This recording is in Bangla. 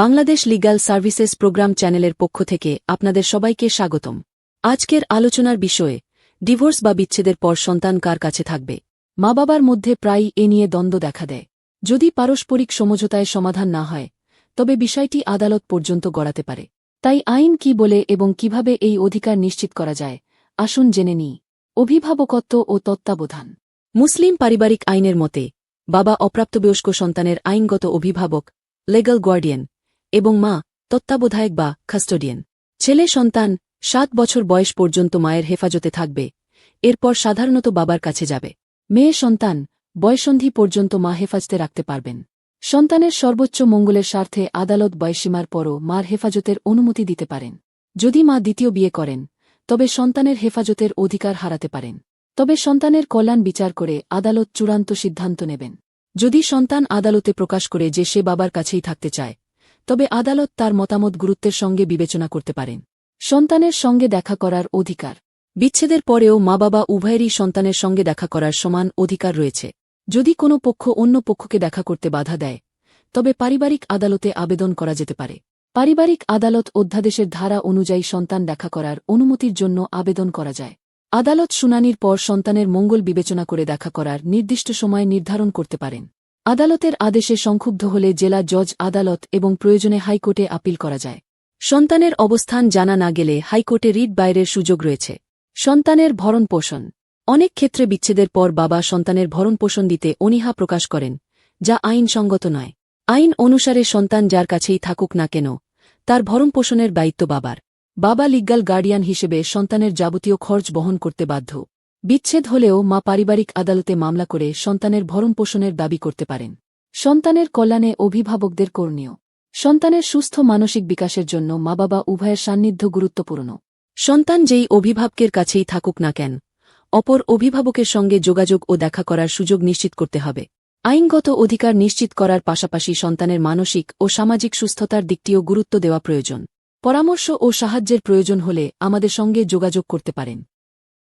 বাংলাদেশ লিগ্যাল সার্ভিসেস প্রোগ্রাম চ্যানেলের পক্ষ থেকে আপনাদের সবাইকে স্বাগতম। আজকের আলোচনার বিষয়ে, ডিভোর্স বা বিচ্ছেদের পর সন্তান কার কাছে থাকবে? মা বাবার মধ্যে প্রায়ই এ নিয়ে দ্বন্দ্ব দেখা দেয়। যদি পারস্পরিক সমঝোতায় সমাধান না হয়, তবে বিষয়টি আদালত পর্যন্ত গড়াতে পারে। তাই আইন কি বলে এবং কীভাবে এই অধিকার নিশ্চিত করা যায়, আসুন জেনে নিই। অভিভাবকত্ব ও তত্ত্বাবধান। মুসলিম পারিবারিক আইনের মতে, বাবা অপ্রাপ্তবয়স্ক সন্তানের আইনগত অভিভাবক লেগাল গার্ডিয়ান এবং মা, তত্ত্বাবধায়ক বা কাস্টোডিয়ান ছেলে সন্তান, সাত বছর বয়স পর্যন্ত মায়ের হেফাজতে থাকবে। এরপর সাধারণত বাবার কাছে যাবে। মেয়ে সন্তান, বয়সন্ধি পর্যন্ত মা হেফাজতে রাখতে পারবেন। সন্তানের সর্বোচ্চ মঙ্গলের স্বার্থে আদালত বয়সীমার পরও মার হেফাজতের অনুমতি দিতে পারেন। যদি মা দ্বিতীয় বিয়ে করেন, তবে সন্তানের হেফাজতের অধিকার হারাতে পারেন। তবে সন্তানের কল্যাণ বিচার করে আদালত চূড়ান্ত সিদ্ধান্ত নেবেন। যদি সন্তান আদালতে প্রকাশ করে যে সে বাবার কাছেই থাকতে চায় তবে আদালত তার মতামত গুরুত্বের সঙ্গে বিবেচনা করতে পারেন। সন্তানের সঙ্গে দেখা করার অধিকার। বিচ্ছেদের পরেও মা বাবা উভয়েরই সন্তানের সঙ্গে দেখা করার সমান অধিকার রয়েছে। যদি কোনো পক্ষ অন্য পক্ষকে দেখা করতে বাধা দেয়, তবে পারিবারিক আদালতে আবেদন করা যেতে পারে। পারিবারিক আদালত অধ্যাদেশের ধারা অনুযায়ী সন্তান দেখা করার অনুমতির জন্য আবেদন করা যায়। আদালত শুনানির পর সন্তানের মঙ্গল বিবেচনা করে দেখা করার নির্দিষ্ট সময় নির্ধারণ করতে পারেন। আদালতের আদেশে সংক্ষুব্ধ হলে জেলা জজ আদালত এবং প্রয়োজনে হাইকোর্টে আপিল করা যায়। সন্তানের অবস্থান জানা না গেলে হাইকোর্টে রিট বাইরের সুযোগ রয়েছে। সন্তানের ভরণ পোষণ অনেক ক্ষেত্রে বিচ্ছেদের পর বাবা সন্তানের ভরণ পোষণ দিতে অনীহা প্রকাশ করেন, যা আইনসঙ্গত নয়। আইন অনুসারে সন্তান যার কাছেই থাকুক না কেন, তার ভরণ পোষণের দায়িত্ব বাবার। বাবা লিগ্যাল গার্ডিয়ান হিসেবে সন্তানের যাবতীয় খরচ বহন করতে বাধ্য। বিচ্ছেদ হলেও মা পারিবারিক আদালতে মামলা করে সন্তানের ভরণ পোষণের দাবি করতে পারেন। সন্তানের কল্যাণে অভিভাবকদের করণীয়। সন্তানের সুস্থ মানসিক বিকাশের জন্য মা বাবা উভয়ের সান্নিধ্য গুরুত্বপূর্ণ। সন্তান যেই অভিভাবকের কাছেই থাকুক না কেন, অপর অভিভাবকের সঙ্গে যোগাযোগ ও দেখা করার সুযোগ নিশ্চিত করতে হবে। আইনগত অধিকার নিশ্চিত করার পাশাপাশি সন্তানের মানসিক ও সামাজিক সুস্থতার দিকটিও গুরুত্ব দেওয়া প্রয়োজন। পরামর্শ ও সাহায্যের প্রয়োজন হলে আমাদের সঙ্গে যোগাযোগ করতে পারেন।